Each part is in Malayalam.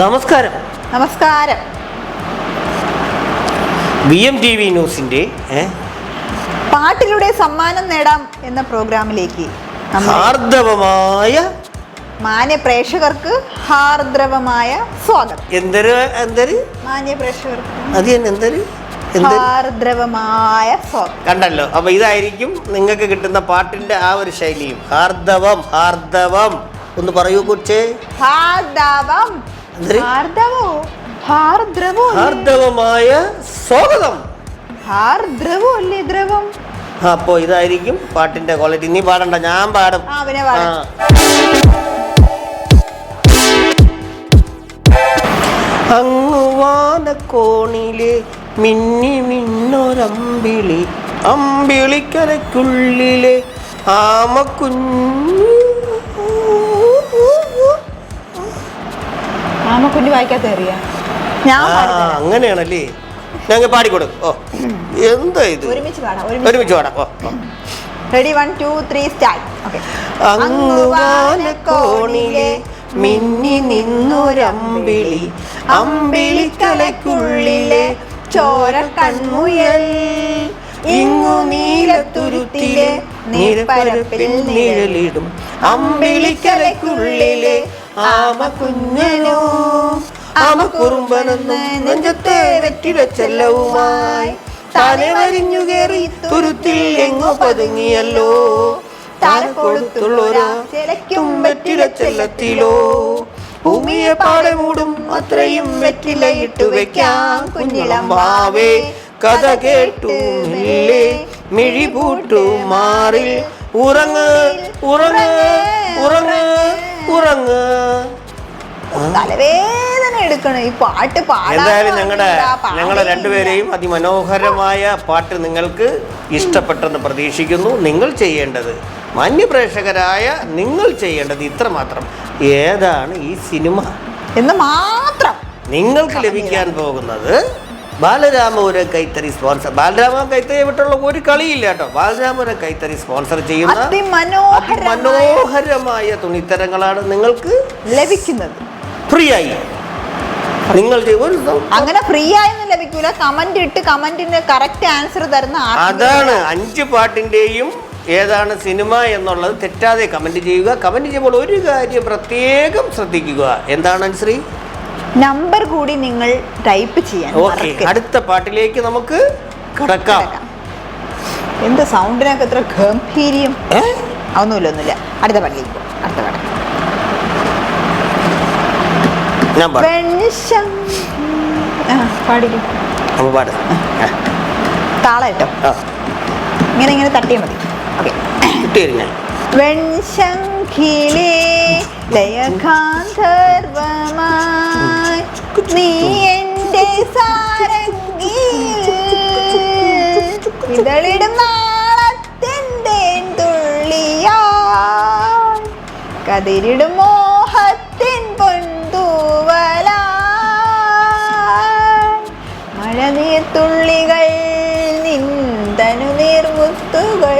നമസ്കാരം. നമസ്കാരം. ബി എം ടി വി ന്യൂസിന്റെ പാട്ടിലൂടെ സമ്മാനം നേടാം എന്ന പ്രോഗ്രാമിലേക്ക് നമ്മൾ മാന്യ പ്രേക്ഷകർക്ക് ഹാർദ്രവമായ സ്വാഗതം. എന്തൊരു എന്തൊരു? മാന്യ പ്രേക്ഷകർക്ക് അത് തന്നെ എന്തൊരു? ഹാർദ്രവമായ സ്വാഗതം. കണ്ടല്ലോ. അപ്പൊ ഇതായിരിക്കും നിങ്ങൾക്ക് കിട്ടുന്ന പാട്ടിന്റെ ആ ഒരു ശൈലിയും. ഹാർദവം ഹാർദവം ഒന്ന് പറയൂ കൊച്ചേ. ഹാർദവം എന്തൊരു? ഹാർദ്രവോ അല്ലേ? ഹാർദവമായ സ്വാഗതം ഹാർദ്രവോ അല്ലേ ദ്രവം അപ്പോ ഇതായിരിക്കും പാട്ടിന്റെ ക്വാളിറ്റി നീ പാടണ്ട ഞാൻ പാടും. ആ. അങ്ങുവാനക്കോണിലെ മിന്നി മിന്നൊരമ്പിളി അമ്പിളിക്കരയ്ക്കുള്ളിലെ ആമക്കുഞ്ഞു ആമക്കുഞ്ഞ് വായിക്കാത്ത അറിയാം. ഞാൻ. അങ്ങനെയാണല്ലേ? ഞങ്ങൾ പാടിക്കൊടുക്കും ഓ എന്താ ഇത്? ഒരുമിച്ച് പാടാം ഒരുമിച്ച് ഒരുമിച്ച് പാടാം. ഓ ഓ. Ready one two three start okay അങ്ങുവാനക്കോണിലെ മിന്നി നിന്നൊരമ്പിളി അമ്പിളിക്കലയ്ക്കുള്ളിലെ ചോര കൺമുയൽ ഇങ്ങു നീലത്തുരുത്തിലെ നീലപ്പരപ്പിൽ നിഴലിടും. അമ്പിളിക്കലയ്ക്കുള്ളിലെ ആമ കുഞ്ഞനോ ആമ കുറുമ്പനെന്ന് നെഞ്ചത്തെ വെറ്റില ചെല്ലവുമായി താനെ വരിഞ്ഞു കയറി തുരുത്തിൽ എങ്ങോ പതുങ്ങിയല്ലോ. താൻ കൊടുത്തുള്ളൊരാ ചിലയ്ക്കും വെറ്റില ചെല്ലത്തിലോ ഭൂമിയെ പാടെ മൂടും അത്രയും വെറ്റില ഇട്ടു വെക്കാം. കുഞ്ഞിളം വാവേ കഥ കേട്ടു മിഴി പൂട്ടു മാറിൽ. ഉറങ്ങ് ഉറങ്ങ് ഉറങ്ങ്. ഉറങ്ങ്. തലവേദന എടുക്കണം. ഈ പാട്ട് എന്തായാലും ഞങ്ങളുടെ. ഞങ്ങളെ രണ്ടുപേരെയും അതിമനോഹരമായ പാട്ട് നിങ്ങൾക്ക് ഇഷ്ടപ്പെട്ടെന്ന് പ്രതീക്ഷിക്കുന്നു. നിങ്ങൾ ചെയ്യേണ്ടത് മാന്യപ്രേക്ഷകരായ നിങ്ങൾ ചെയ്യേണ്ടത് ഇത്ര മാത്രം ഏതാണ് ഈ സിനിമ? എന്ന് മാത്രം നിങ്ങൾക്ക് ലഭിക്കാൻ പോകുന്നത് ബാലരാമപുരം കൈത്തറി സ്പോൺസർ ബാലരാമ കൈത്തറി വിട്ടുള്ള ഒരു കളിയില്ല കേട്ടോ. ബാലരാമപുരം കൈത്തറി സ്പോൺസർ ചെയ്യുന്ന അതിമനോഹരമായ തുണിത്തരങ്ങളാണ് നിങ്ങൾക്ക് ലഭിക്കുന്നത്. ഫ്രീ ആയി നിങ്ങൾ ഒരു അങ്ങനെ ഫ്രീ ആയൊന്നും ലഭിക്കൂല. കമന്റ് ഇട്ട് കമന്റിന് കറക്റ്റ് ആൻസർ തരുന്ന അതാണ് അഞ്ച് പാട്ടിന്റെയും ഏതാണ് സിനിമ എന്നുള്ളത് തെറ്റാതെ കമന്റ് ചെയ്യുക. കമന്റ് ചെയ്യുമ്പോൾ ഒരു കാര്യം പ്രത്യേകം ശ്രദ്ധിക്കുക. എന്താണ് ശ്രീ നമ്പർ കൂടി നിങ്ങൾ ടൈപ്പ് ചെയ്യാൻ ഓക്കെ അടുത്ത പാട്ടിലേക്ക് നമുക്ക് കടക്കാം. എന്ത് സൗണ്ടിനൊക്കെ എത്ര ഗംഭീര്യം? അതൊന്നുമില്ല ഒന്നുമില്ല ഒന്നുമില്ല. അടുത്ത പാട്ടിലേക്ക്. അടുത്ത പാട്ട്. പാടിക്കും. കേട്ടോ ഇങ്ങനെ ഇങ്ങനെ തട്ടിയാൽ മതി. ഓക്കെ വെൺശംഖിലേ ലയകാന്തർവമായി നീ സാരംഗിയിൽ ഇതളിടും നാളത്തിന്റെ തുള്ളിയാ. കതിരിടും മോഹത്തിൻ പൊന്തൂവലായി മഴനീർത്തുള്ളികൾ നിന്തനു നീർമുത്തുകൾ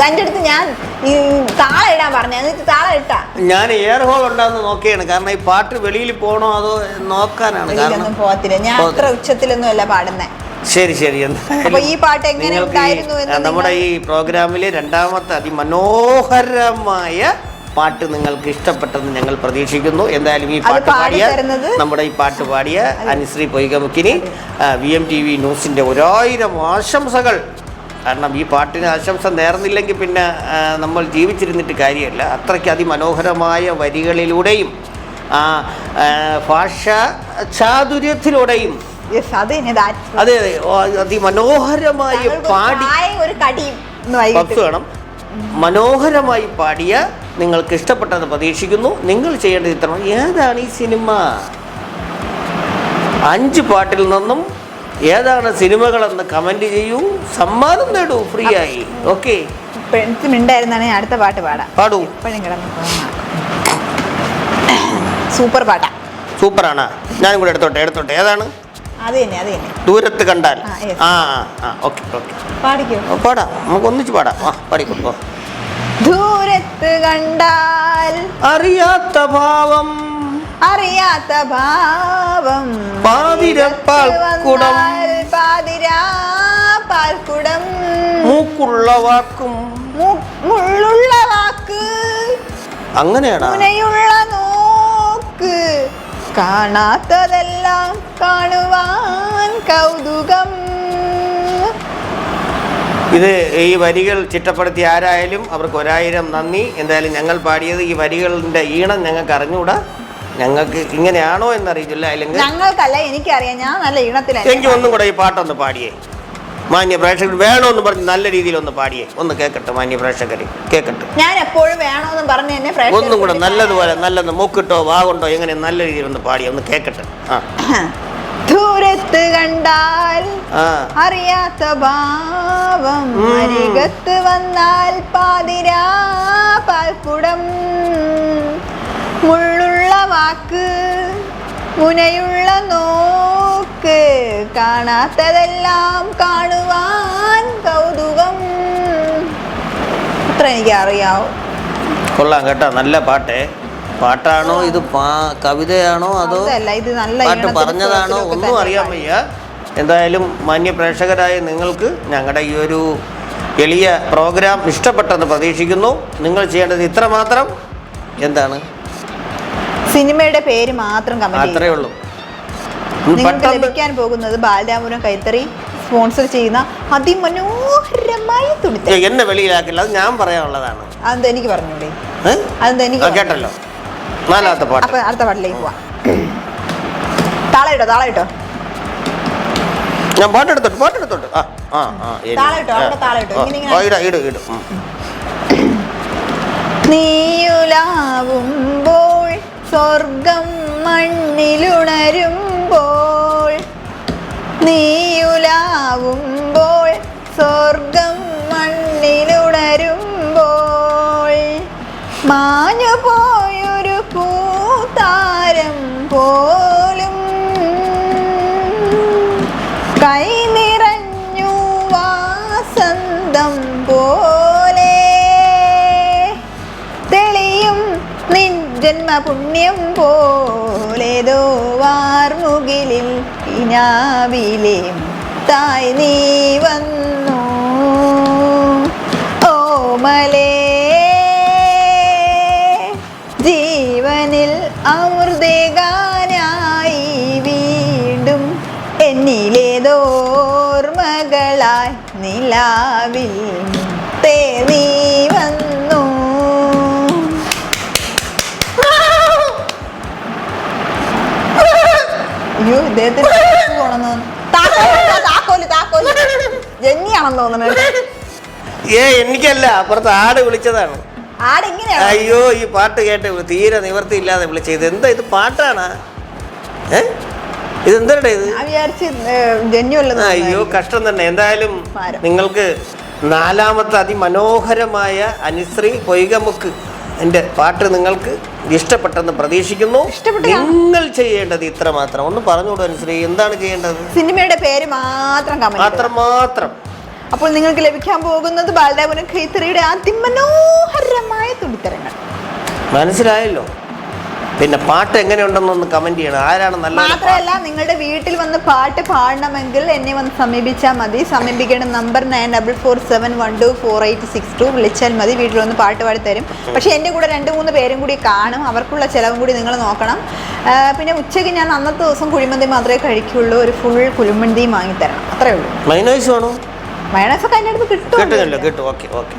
തന്റെ അടുത്ത് ഞാൻ ഈ താളം ഇടാൻ പറഞ്ഞു. എന്നിട്ട് താളം ഇട്ടാ. ഞാൻ എയർ ഹോൾ ഉണ്ടാന്ന് നോക്കിയാണ്. കാരണം ഈ പാട്ട് വെളിയിൽ പോകണോ അതോ നോക്കാനാണ് കാരണം പോകത്തില്ല. ഞാൻ അത്ര ഉച്ചത്തിലൊന്നും അല്ല പാടുന്നേ. ശരി ശരി. അപ്പൊ ഈ പാട്ട് എങ്ങനെ ഉണ്ടായിരുന്നു എന്ന് നമ്മുടെ ഈ പ്രോഗ്രാമിലെ രണ്ടാമത്തെ അതിമനോഹരമായ പാട്ട് നിങ്ങൾക്ക് ഇഷ്ടപ്പെട്ടെന്ന് ഞങ്ങൾ പ്രതീക്ഷിക്കുന്നു. എന്തായാലും ഈ പാട്ട് പാടി പാടിയ നമ്മുടെ ഈ പാട്ട് പാടിയ അനുശ്രീ പൊയ്കമുക്കിനി വി എം ടി വി ന്യൂസിന്റെ ഒരായിരം ആശംസകൾ കാരണം ഈ പാട്ടിന് ആശംസ നേർന്നില്ലെങ്കിൽ പിന്നെ നമ്മൾ ജീവിച്ചിരുന്നിട്ട് കാര്യമല്ല. അത്രയ്ക്ക് അതിമനോഹരമായ വരികളിലൂടെയും ആ, ഭാഷ ചാതുര്യത്തിലൂടെയും അത് അതെ അതെ അതിമനോഹരമായി പാടി ഒരു കടിയും വേണം. മനോഹരമായി പാടിയ നിങ്ങൾക്ക് ഇഷ്ടപ്പെട്ടത് പ്രതീക്ഷിക്കുന്നു. നിങ്ങൾ ചെയ്യേണ്ട ചിത്രം ഏതാണ് ഈ സിനിമ? അഞ്ച് പാട്ടിൽ നിന്നും ഏതാണ് സിനിമകളെന്ന് കമന്റ് ചെയ്യൂ സമ്മാനം നേടൂ ഫ്രീ ആയി ഓക്കെ മിണ്ടായിരുന്നാണ് ഞാൻ അടുത്ത പാട്ട് പാടാം. പാടൂ. എപ്പോഴും കിടന്ന് സൂപ്പർ പാട്ടാ. സൂപ്പറാണ്. ഞാനും കൂടെ എടുത്തോട്ടെ എടുത്തോട്ടെ. ഏതാണ്? അത് തന്നെ അത് തന്നെ. ദൂരത്ത് കണ്ടാൽ. ആ, ആ ഓക്കെ ഓക്കെ. പാടിക്കോ? പാടാം. നമുക്ക് ഒന്നിച്ച് പാടാം. ആ പാടിക്കോ ദൂരത്ത് കണ്ടാൽ അറിയാത്ത ഭാവം അറിയാത്ത ഭാവം. പാതിരപ്പാൽക്കുടം. പാതിരാ പാൽക്കുടം മൂക്കുള്ള വാക്കും. മുള്ളുള്ള വാക്ക്. അങ്ങനെയാണോ മുനയുള്ള നോക്ക്. കാണാത്തതെല്ലാം കാണുവാൻ കൗതുകം. ഇത് ഈ വരികൾ ചിട്ടപ്പെടുത്തി ആരായാലും അവർക്ക് ഒരായിരം നന്ദി. എന്തായാലും ഞങ്ങൾ പാടിയത് ഈ വരികളുടെ ഈണം ഞങ്ങൾക്ക് അറിഞ്ഞുകൂടാ. ഞങ്ങൾക്ക് ഇങ്ങനെയാണോ എന്ന് അറിയില്ല അല്ലെങ്കിൽ ഞങ്ങൾക്കല്ല എനിക്കറിയാം. ഞാൻ നല്ല ഈണത്തിലാണ് എനിക്ക് ഒന്നും കൂടെ ഈ പാട്ടൊന്ന് പാടിയേ. മാന്യ പ്രേക്ഷകർ വേണമെന്ന് പറഞ്ഞ് നല്ല രീതിയിൽ ഒന്ന് പാടിയേ. ഒന്ന് കേക്കട്ടെ മാന്യ പ്രേക്ഷകർ കേക്കട്ടെ. ഞാൻ എപ്പോഴും വേണമെന്ന് പറഞ്ഞു എന്നെ ഒന്നും കൂടെ നല്ലതുപോലെ നല്ലത് മൂക്കിട്ടോ വാഗുണ്ടോ എങ്ങനെ നല്ല രീതിയിൽ ഒന്ന് പാടിയേ ഒന്ന് കേക്കട്ടെ. ആ. ദൂരത്ത് കണ്ടാൽ അറിയാത്ത ഭാവം. അരികത്ത് വന്നാൽ പാതിരാ പാൽക്കുടം. മുള്ളുള്ള വാക്ക് മുനയുള്ള നോക്ക് കാണാത്തതെല്ലാം കാണുവാൻ കൗതുകം. അത്ര എനിക്ക് അറിയാവൂ കൊള്ളാം കേട്ടോ നല്ല പാട്ടേ. പാട്ടാണോ ഇത് കവിതയാണോ അതോ പാട്ട് പറഞ്ഞതാണോ? ഒന്നും അറിയാൻ. വയ്യ. എന്തായാലും മാന്യ പ്രേക്ഷകരായ നിങ്ങൾക്ക് ഞങ്ങളുടെ ഈ ഒരു എളിയ പ്രോഗ്രാം ഇഷ്ടപ്പെട്ടെന്ന് പ്രതീക്ഷിക്കുന്നു. നിങ്ങൾ ചെയ്യേണ്ടത് ഇത്ര മാത്രം എന്താണ്? സിനിമയുടെ പേര് മാത്രം കമന്റ് അത്രേ ഉള്ളൂ നിങ്ങൾക്ക് ലഭിക്കാൻ പോകുന്നത് ബാലരാമപുരം കൈത്തറി സ്പോൺസർ ചെയ്യുന്ന അതിമനോഹരമായ തുണിത്തരം എന്നെ വെളിയിലാക്കില്ല അത് ഞാൻ പറയാനുള്ളതാണ് അതെന്താ എനിക്ക് പറഞ്ഞൂടെ? അതെന്താ എനിക്ക് കേട്ടല്ലോ നാലാമത്തെ പാട്ട് അപ്പൊ അടുത്ത പാട്ടിലേക്ക് പോവാ താളയിട്ടോ താളയിട്ടോ ഞാൻ പാട്ടെടുത്തോട്ട് പാട്ടെടുത്തോട്ട് ആ ആ ആ ശരി. താളം ഇട്ടോ, അവിടെ താളം ഇട്ടോ. ആ, ഇങ്ങനെ, ഇങ്ങനെ. ഇടാം ഇടും ഇടും ഉം. സ്വർഗം മണ്ണിലുണരുമ്പോൾ നീയുലാവുമ്പോൾ സ്വർഗം മണ്ണിലുണരുമ്പോൾ നിൻ ജന്മപുണ്യം പോലേതോ വാർമുകിലിൽ ഇനാവിലെ തായ് നീ വന്നു. ഓമലേ ജീവനിൽ അമൃതകാനായി വീണ്ടും എന്നിലേതോർമകളായി നിലാവിൽ തേറി വന്നു. അയ്യോ ഇദ്ദേഹത്തിന് പോണെന്ന് താക്കോൽ താക്കോൽ താക്കോൽ. ജെന്നിയാണെന്ന് തോന്നുന്നത് ഏ എനിക്കല്ല അപ്പുറത്ത് ആട് വിളിച്ചതാണ്. ആടെങ്ങനെയാണ് അയ്യോ ഈ പാട്ട് കേട്ട് തീരെ നിവർത്തി ഇല്ലാതെ വിളിച്ചത്. എന്താ ഇത് പാട്ടാണ്? ഏ? ഇത്? വിചാരിച്ച് ജെന്യു അയ്യോ കഷ്ടം തന്നെ. എന്തായാലും നിങ്ങൾക്ക് നാലാമത്തെ അതിമനോഹരമായ അനുശ്രീ പൊയ്കമുക്ക്. എന്റെ പാട്ട് നിങ്ങൾക്ക് ഇഷ്ടപ്പെട്ടെന്ന് പ്രതീക്ഷിക്കുന്നു. നിങ്ങൾ ചെയ്യേണ്ടത് ഇത്ര മാത്രം. ഒന്ന് പറഞ്ഞുകൂടു അനുസരി എന്താണ് ചെയ്യേണ്ടത്? സിനിമയുടെ പേര് മാത്രം മാത്രം മാത്രം. അപ്പോൾ നിങ്ങൾക്ക് ലഭിക്കാൻ പോകുന്നത് ബാലരാമപുരം ഖൈത്തറിയുടെ അതിമനോഹരമായ തുണിത്തരങ്ങൾ. മനസ്സിലായല്ലോ? പിന്നെ പാട്ട് എങ്ങനെയുണ്ടെന്നൊന്ന് കമന്റ് ചെയ്യണം. ആരാണ് നല്ല മാത്രമല്ല നിങ്ങളുടെ വീട്ടിൽ വന്ന് പാട്ട് പാടണമെങ്കിൽ എന്നെ വന്ന് സമീപിച്ചാൽ മതി. സമീപിക്കേണ്ട number nine double four seven one two four eight six two വിളിച്ചാൽ മതി. വീട്ടിൽ വന്ന് പാട്ട് പാടി തരും പക്ഷേ എന്റെ കൂടെ രണ്ട് മൂന്ന് പേരും കൂടി കാണും. അവർക്കുള്ള ചിലവും കൂടി നിങ്ങൾ നോക്കണം. പിന്നെ ഉച്ചയ്ക്ക് ഞാൻ അന്നത്തെ ദിവസം കുഴിമന്തി മാത്രമേ കഴിക്കുള്ളൂ. ഒരു ഫുൾ കുഴിമന്തിയും വാങ്ങിത്തരണം. അത്രേ ഉള്ളൂ. മയണൈസ് വേണോ? മയണസൊക്കെ എന്റെ അടുത്ത് കിട്ടും. കിട്ടും ഓക്കെ ഓക്കെ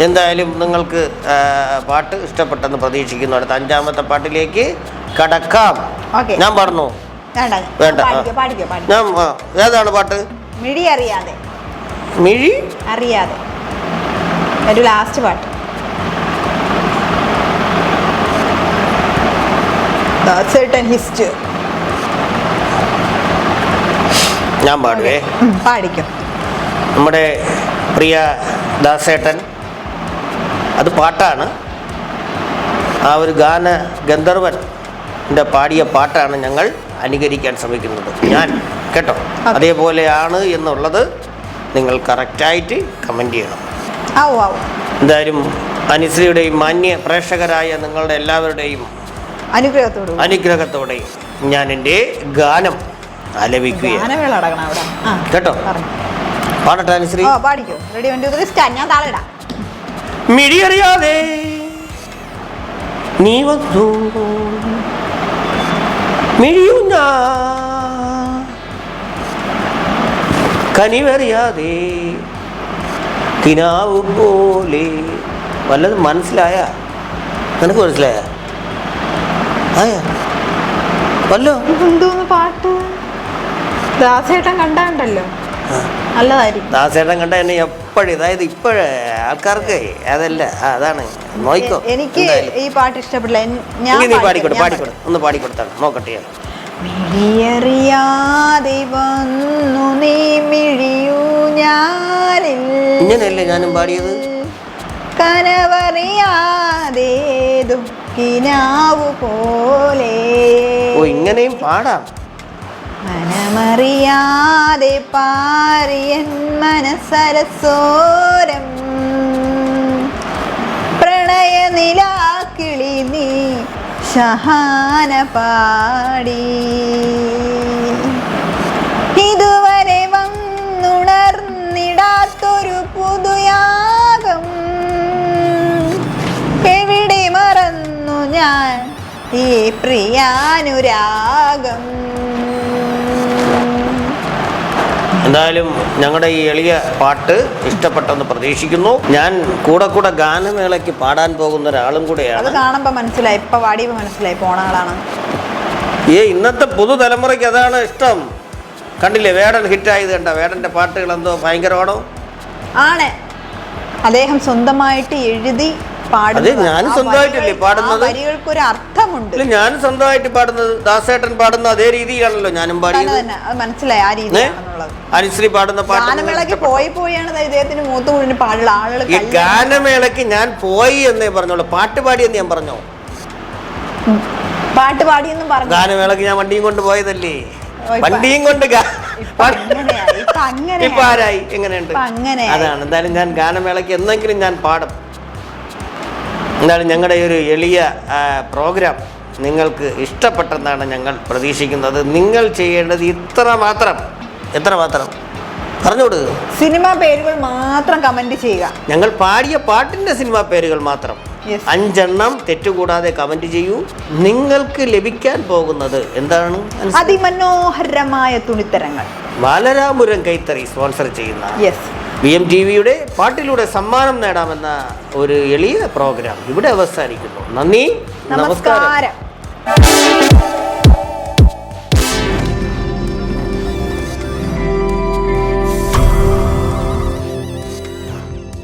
എന്തായാലും നിങ്ങൾക്ക് പാട്ട് ഇഷ്ടപ്പെട്ടെന്ന് പ്രതീക്ഷിക്കുന്നു. അടുത്ത അഞ്ചാമത്തെ പാട്ടിലേക്ക് കടക്കാം. ഞാൻ പറഞ്ഞു. വേണ്ട. ഞാൻ ഏതാണ് പാട്ട്? മിഴി അറിയാതെ. മിഴി? അറിയാതെ. ഒരു ലാസ്റ്റ് പാട്ട്. Certain history ഞാൻ പാടുവേ. പാടിക്കും. നമ്മുടെ പ്രിയ ദാസേട്ടൻ അത് പാട്ടാണ്. ആ ഒരു ഗാന ഗന്ധർവൻ പാടിയ പാട്ടാണ് ഞങ്ങൾ അനുകരിക്കാൻ ശ്രമിക്കുന്നത്. ഞാൻ കേട്ടോ. അതേപോലെയാണ് എന്നുള്ളത് നിങ്ങൾ കറക്റ്റായിട്ട് കമന്റ് ചെയ്യണം. എന്തായാലും അനുശ്രീയുടെയും മാന്യ പ്രേക്ഷകരായ നിങ്ങളുടെ എല്ലാവരുടെയും അനുഗ്രഹത്തോടെ. അനുഗ്രഹത്തോടെ ഞാൻ എന്റെ ഗാനം ആലപിക്കുകയാണ്. കേട്ടോ. പാടട്ടെ അനുശ്രീ. പാടിക്കോ. റെഡി വണ്ടി ഞാൻ താളിടാം മിഴിയറിയാതെ നീ വന്നു. മിഴിയുന്ന കനിവറിയാതെ കിനാവ് പോലെ വല്ലതും മനസ്സിലായ? നിനക്ക് മനസ്സിലായ? ആയ? വല്ലോ? എന്തോന്ന് പാട്ട്? ദാസേട്ടൻ കണ്ടാണ്ടല്ലോ. നല്ലതായിരിക്കും. ദാസേട്ടൻ കണ്ട എന്നെ എപ്പോഴും അതായത് ഇപ്പോഴേ ആൾക്കാർക്ക് അതല്ല അതാണ്. നോയിക്കോ എനിക്ക് ഈ പാട്ട് ഇഷ്ടപ്പെട്ടില്ല ഞാൻ നീ പാടിക്കോട്ടെ പാടിക്കൊടു ഞാൻ പാടിക്കൊടു. ഒന്ന് പാടിക്കൊടുത്താണ് നോക്കട്ടെ ഞാൻ. മിഴിയറിയാതെ വന്നു നീ മിഴിയൂ ഞാനിൽ. ഇങ്ങനെയല്ലേ ഞാനും പാടിയത്? കനവറിയാതെ ദുഃഖിനാവു പോലെ ഓ ഇങ്ങനെയും പാടാം. മനമറിയാതെ പാറിയൻ മനസരസോരം പ്രണയനിലാക്കിളി നീ ഷഹാന പാടി ഇതുവരെ ഞാൻ ഈ പ്രിയാനുരാഗം? എന്തായാലും ഞങ്ങളുടെ ഈ എളിയ പാട്ട് ഇഷ്ടപ്പെട്ടെന്ന് പ്രതീക്ഷിക്കുന്നു. ഞാൻ കൂടെ കൂടെ ഗാനമേളയ്ക്ക് പാടാൻ പോകുന്ന ഒരാളും അത് കൂടെയാണ് കാണുമ്പോ മനസ്സിലായി. ഇപ്പൊ വാടിയപ്പോ മനസ്സിലായി. പോണങ്ങളാണ് ഈ ഇന്നത്തെ പുതുതലമുറയ്ക്ക് അതാണ് ഇഷ്ടം. കണ്ടില്ലേ വേടൻ ഹിറ്റായത് കണ്ട. വേടന്റെ പാട്ടുകൾ എന്തോ ഭയങ്കരമാണോ? ആണ്. അദ്ദേഹം സ്വന്തമായിട്ട് എഴുതി. അതെ, ഞാൻ ആ സ്വന്തമായിട്ടല്ലേ വരികൾ- പാടുന്നത്? വരികൾക്ക് ഒരു അർത്ഥമുണ്ട്. ഞാൻ സ്വന്തമായിട്ട് പാടുന്നത് ദാസേട്ടൻ പാടുന്ന അതേ രീതിയിലാണല്ലോ ഞാനും പാടിയത്. മനസ്സിലായി ആ അനുശ്രീ പാടുന്ന പാട്ട് ഗാനമേളയ്ക്ക് പോയി പോയാണ് ദാ ഇദ്ദേഹത്തിന് മൂത്ത് മുഴുവൻ പാടുള്ള ആളുകൾ ഈ ഗാനമേളയ്ക്ക് ഞാൻ പോയി എന്നേ പറഞ്ഞോളൂ. പാട്ട് എന്ന് ഞാൻ പറഞ്ഞോ? പാട്ട് പാടിയെന്നും പറഞ്ഞു? ഗാനമേളയ്ക്ക് ഞാൻ വണ്ടിയും കൊണ്ട് പോയതല്ലേ? വണ്ടിയും കൊണ്ട്. ഇപ്പൊ ആരായി? എങ്ങനെയുണ്ട്? അതാണ്. എന്തായാലും ഞാൻ ഗാനമേളക്ക് എന്തെങ്കിലും ഞാൻ പാടും. എന്തായാലും ഞങ്ങളുടെ ഈ ഒരു എളിയ പ്രോഗ്രാം നിങ്ങൾക്ക് ഇഷ്ടപ്പെട്ടെന്നാണ് ഞങ്ങൾ പ്രതീക്ഷിക്കുന്നത്. നിങ്ങൾ ചെയ്യേണ്ടത് ഇത്ര മാത്രം. എത്ര മാത്രം? പറഞ്ഞുകൊടു സിനിമ പേരുകൾ മാത്രം കമന്റ് ചെയ്യുക. ഞങ്ങൾ പാടിയ പാട്ടിന്റെ സിനിമ പേരുകൾ മാത്രം. അഞ്ചെണ്ണം തെറ്റുകൂടാതെ കമന്റ് ചെയ്യൂ. നിങ്ങൾക്ക് ലഭിക്കാൻ പോകുന്നത് എന്താണ്? അതിമനോഹരമായ തുണിത്തരങ്ങൾ. ബാലരാമുരം കൈത്തറി സ്പോൺസർ ചെയ്യുന്ന യെസ് ബി എം ടി വിയുടെ പാട്ടിലൂടെ സമ്മാനം നേടാമെന്ന ഒരു എളിയ പ്രോഗ്രാം ഇവിടെ അവസാനിക്കുന്നു. നന്ദി നമസ്കാരം.